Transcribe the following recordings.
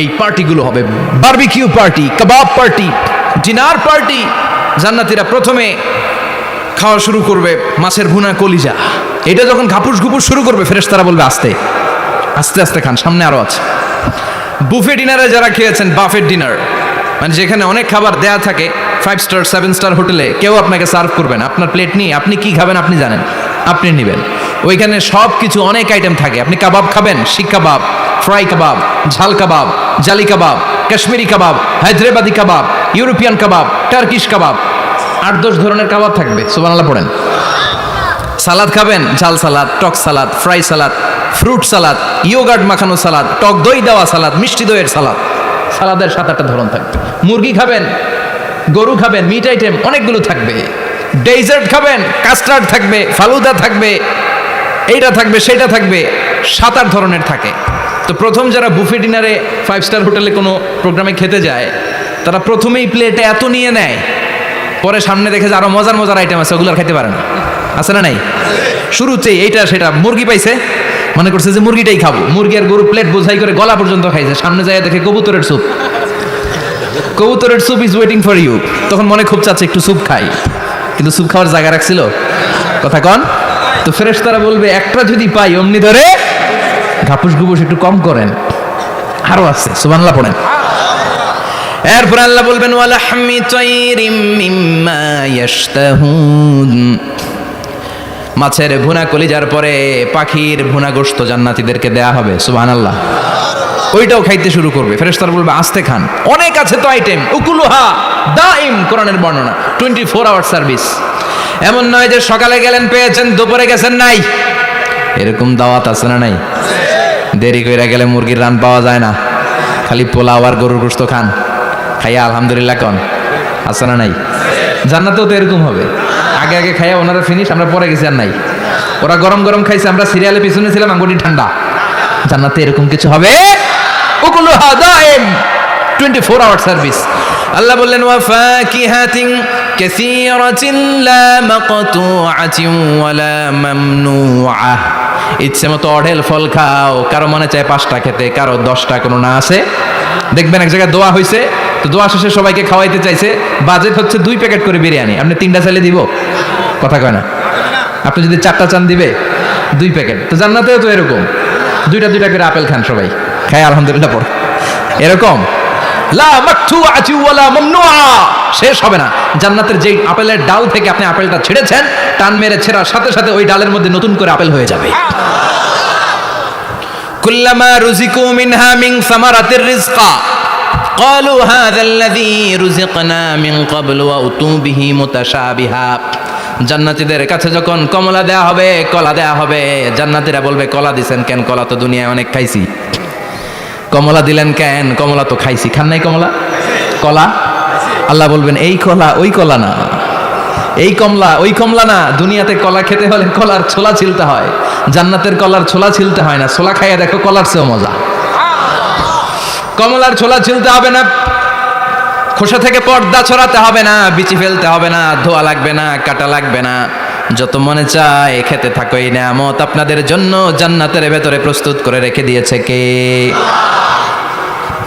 এই পার্টিগুলো হবে। বারবিকিউ পার্টি, কাবাব পার্টি, ডিনার পার্টি, জান্নাতিরা প্রথমে খাওয়া শুরু করবে মাছের ভুনা কলিজা। এটা যখন ঘাপুস ঘুপুস শুরু করবে, ফেরেশতারা বলবে, আস্তে আস্তে আস্তে খান, সামনে আরও আছে। বুফে ডিনারে যারা খেয়েছেন বাফের ডিনার মানে যেখানে অনেক খাবার দেয়া থাকে ফাইভ স্টার সেভেন স্টার হোটেলে, কেউ আপনাকে সার্ভ করবেন আপনার প্লেট নিয়ে, আপনি কি খাবেন আপনি জানেন, আপনি নেবেন। ওইখানে সব কিছু অনেক আইটেম থাকে। আপনি কাবাব খাবেন শিক কাবাব ফ্রাই কাবাব, ঝাল কাবাব, জালি কাবাব, কাশ্মীরি কাবাব, হায়দ্রাবাদি কাবাব, ইউরোপিয়ান কাবাব, টার্কিশ কাবাব। আট দশ ধরনের কাবাব থাকবে সুবানাল্লাহ পড়েন। সালাদ খাবেন, ঝাল সালাদ, টক salad, fry salad, fruit salad, yoghurt মাখানো সালাদ, টক দই দেওয়া সালাদ, মিষ্টি দইয়ের সালাদ। সালাদের সাত আটটা ধরন থাকবে। মুরগি খাবেন, গরু খাবেন মিট আইটেম অনেকগুলো থাকবে। ডেজার্ট খাবেন, কাস্টার্ড থাকবে, ফালুদা থাকবে, এইটা থাকবে সেটা থাকবে, সাত আট ধরনের থাকে। তো প্রথম যারা বুফে ডিনারে ফাইভ স্টার হোটেলে কোনো প্রোগ্রামে খেতে যায়, তারা প্রথমেই প্লেটে এত নিয়ে নেয়, পরে সামনে দেখে যে আরও মজার মজার আইটেম আছে, ওগুলো আর খাইতে পারে না। আছে না নাই? শুরুতেই এইটা সেটা মুরগি পাইছে, মনে করছে যে মুরগিটাই খাব। মুরগি আর গরু প্লেট বোঝাই করে গলা পর্যন্ত খাইছে, সামনে যায় দেখে কবুতরের স্যুপ কবুতরের soup is waiting for you তখন মনে খুব চাচ্ছে একটু স্যুপ খাই। কিন্তু স্যুপ খাওয়ার জায়গা রাখছিল? কথা কন? তো ফ্রেশ তারা বলবে, একটা যদি পাই, অমনি ধরে ঘাপুস ঘুপুস একটু কম করেন। আরও আছে সুবানলা পড়েন। এরপর আল্লাহ বলবেন, ওয়ালাহমি তৈরিম মিম্মা ইয়াশতাহুন। মাছের ভুনা কলিজার পরে পাখির ভুনা গোস্ত জান্নাতীদেরকে দেয়া হবে, সুবহানাল্লাহ। ওইটাও খাইতে শুরু করবে। ফেরেশতারা বলবে, আস্তে খান। অনেক আছে তো আইটেম। উকুলুহা দাইম কোরআনের বর্ণনা। Twenty four hour service. এমন নয় যে সকালে গেলেন, পেয়েছেন, দুপুরে গেছেন নাই। এরকম দাওয়াত আছে না নাই? দেরি কইরা গেলে মুরগির রান পাওয়া যায় না। খালি পোলাও আর গরুর গোস্ত খান। খাইয়া আলহামদুলিল্লাহ কন। আছে না নাই? জান্নাতেও তো এরকম হবে। আগে আগে খাইয়া ওনারা ফিনিশ আমরা পরে গেছি আর নাই। ওরা গরম গরম খাইছে, আমরা সিরিয়ালে পিছনে ছিলাম, আঙ্গুটি ঠান্ডা। জান্নাতে এরকম কিছু হবে? ওগুলো টোয়েন্টি ফোর আওয়ার সার্ভিস আল্লাহ বললেন, ওয়া ফাকিহাতিন কাসীরাতিন লা মাকতুআতিন ওয়ালা মামনুআ ইচ্ছে মতো অঢেল ফল খাও। কারও মনে চায় পাঁচটা খেতে, কারও দশটা, কোনো না আছে। দেখবেন এক জায়গায় দোয়া হয়েছে তো দোয়া শেষে সবাইকে খাওয়াইতে চাইছে। বাজেট হচ্ছে দুই প্যাকেট করে বিরিয়ানি। আপনি তিনটা চাইলে দিব? কথা কয় না। আপনি যদি চারটা চান দিবে, দুই প্যাকেট। তো জান্নাতেও তো এরকম। দুইটা দুইটা করে আপেল খান সবাই। খাই আলহামদুলিল্লাহ পড় এরকম? শেষ হবে না জান্নাতের যেই আপেলের ডাল থেকে আপনি আপেলটা ছেড়েছেন টান মেরে ছেড়ার সাথে সাথে ওই ডালের মধ্যে নতুন করে আপেল হয়ে যাবে কুল্লামা রুজিকু মিনহা মিন সামারাতির রিজকা قالوا هذا الذي رزقنا من قبل وأتوا به متشابها জান্নাতীদের কাছে যখন কমলা দেয়া হবে কলা দেয়া হবে জান্নাতীরা বলবে কলা দিছেন কেন কলা তো দুনিয়ায় অনেক খাইছি কমলা দিলেন কেন? কমলা তো খাইছি। খান নাই কমলা? কলা? আল্লাহ বলবেন, এই কলা, ওই কলা না। এই কমলা, ওই কমলা না। দুনিয়াতে কলা খেতে হলে কলার ছোলা ছিলতে হয়। জান্নাতের কলার ছোলা ছিলতে হয় না। ছোলা খাইয়া দেখো, কলার চেয়েও মজা। কমলার ছোলা ছিলতে হবে না। খোসা থেকে পর্দা ছড়াতে হবে না। বিচি ফেলতে হবে না। ধোয়া লাগবে না, কাটা লাগবে না। যত মনে চায় খেতে থাকো এই নামত আপনাদের জন্য জান্নাতের ভেতরে প্রস্তুত করে রেখে দিয়েছে কে?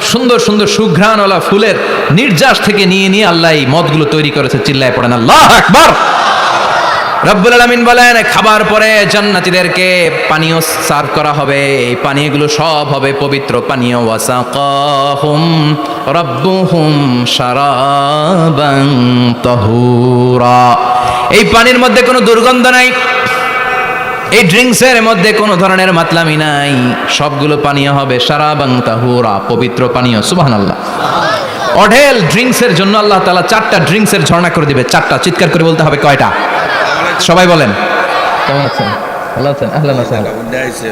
সুন্দর সুন্দর সুঘ্রাণওয়ালা ফুলের নির্যাস থেকে নিয়ে নিয়ে আল্লাহ এই মদগুলো তৈরি করেছে, চিল্লায় পড়েন, আল্লাহ আকবার! রব্বুল আলামিন বলেন, খাবার পরে জান্নাতীদেরকে পানীয় সার্ভ করা হবে, এই পানীয়গুলো সব হবে পবিত্র পানীয়। ওয়াসাকাহুম রব্বুহুম শারাবান তাহুরা। এই পানির মধ্যে কোনো দুর্গন্ধ নাই। এই ড্রিঙ্কসের মধ্যে কোনো ধরনের মাতলামি নাই। সবগুলো পানীয় হবে সারা সারাবাং তাহুরা পবিত্র পানীয় সুবহানাল্লাহ। অঢেল ড্রিঙ্কসের জন্য আল্লাহ তাআলা চারটা ড্রিঙ্কসের ঝর্ণা করে দিবে চারটা। চিৎকার করে বলতে হবে কয়টা? সবাই বলেন। কেমন আছেন? ভালো আছেন? আহলান আছেন?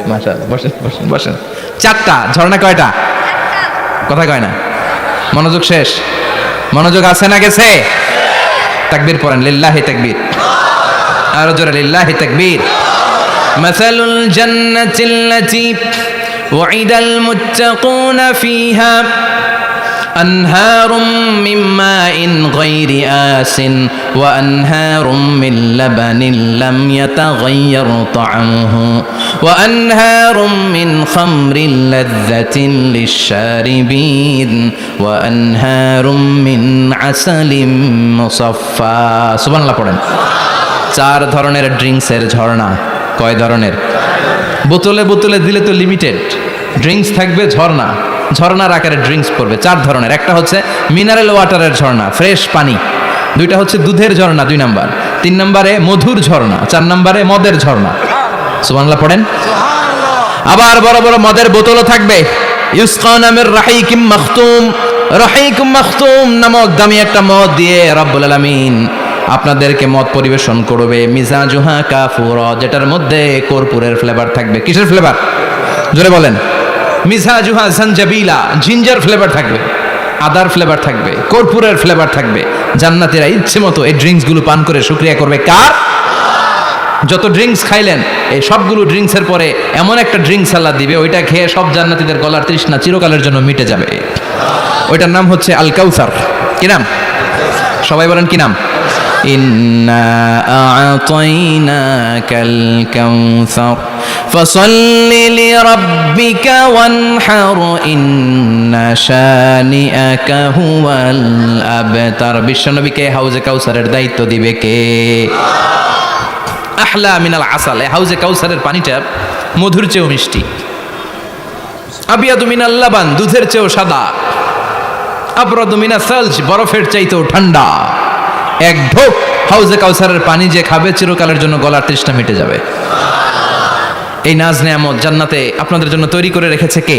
মাশাআল্লাহ বসেন বসেন বসেন। চারটা ঝর্ণা কয়টা? কথা কয় না। মনোযোগ শেষ। মনোযোগ আছে না গেছে? তাকবীর পড়েন লিল্লাহি তাকবীর। আরও জোরে লিল্লাহি তাকবীর। مثل الجنة التي وعد المتقون فيها أنهار من ماء غير آس وأنهار من لبن لم يتغير طعمه وأنهار من خمر لذة للشاربين وأنهار من عسل مصفى سبحان الله পড়েন চার ধরনের ড্রিঙ্কসের ঝর্ণা কয় ধরনের? বোতলে বোতলে দিলে তো লিমিটেড ড্রিঙ্কস থাকবে ঝর্ণা। ঝর্ণার আকারে ড্রিঙ্কস পড়বে। চার ধরনের। একটা হচ্ছে মিনারেল ওয়াটারের ঝর্ণা ফ্রেশ পানি। দুইটা হচ্ছে দুধের ঝর্ণা দুই নাম্বার। তিন নম্বরে মধুর ঝর্ণা চার নম্বরে মদের ঝর্ণা। সুবহানাল্লাহ পড়েন? আবার বড় বড় মদের বোতলও থাকবে। ইউসকা নামের রাহিকিম মাখতুম। রাহিকুম মাখতুম নামক দামি একটা মদ দিয়ে রব্বুল আলামিন আপনাদেরকে মত পরিবেশন করবে মিজাজুহা কাফুর, যেটার মধ্যে কর্পূরের ফ্লেভার থাকবে। কিসের ফ্লেভার জোরে বলেন। মিজাজুহা জানজাবিলা, জিঞ্জার ফ্লেভার থাকবে, আদার ফ্লেভার থাকবে, কর্পূরের ফ্লেভার থাকবে। জান্নাতীরা ইচ্ছে মতো এই ড্রিঙ্কসগুলো পান করে শুকরিয়া করবে। কার? যত ড্রিঙ্কস খাইলেন, এই সবগুলো ড্রিঙ্কসের পরে এমন একটা ড্রিঙ্কস আল্লাহ দিবে, ওইটা খেয়ে সব জান্নাতীদের গলার তৃষ্ণা চিরকালের জন্য মিটে যাবে। ওইটার নাম হচ্ছে আল কাউসার কি নাম? সবাই বলেন কি নাম? ইন্না আ'তাইনাকাল কাউসার ফসল্লি লিরাব্বিকা ওয়ানহার ইন্না শানিআকা হুয়াল আবতার বিশ্বনবীকে হাউজে কাউসারের দায়িত্ব দিবে কে? আহলা মিনাল আসাল হাউজে কাউসারের পানিটা মধুর চেয়েও মিষ্টি। আবিয়াদু মিনাল লাবান, দুধের চেয়েও সাদা। আবরাদু মিনা সালজ, বরফের চাইতেও ঠান্ডা। এক ঢোক হাউজে কাউসারের পানি যে খাবে, চিরকালের জন্য গলার তৃষ্ণা মিটে যাবে। এই নাজ নেয়ামত জান্নাতে আপনাদের জন্য তৈরি করে রেখেছে কে?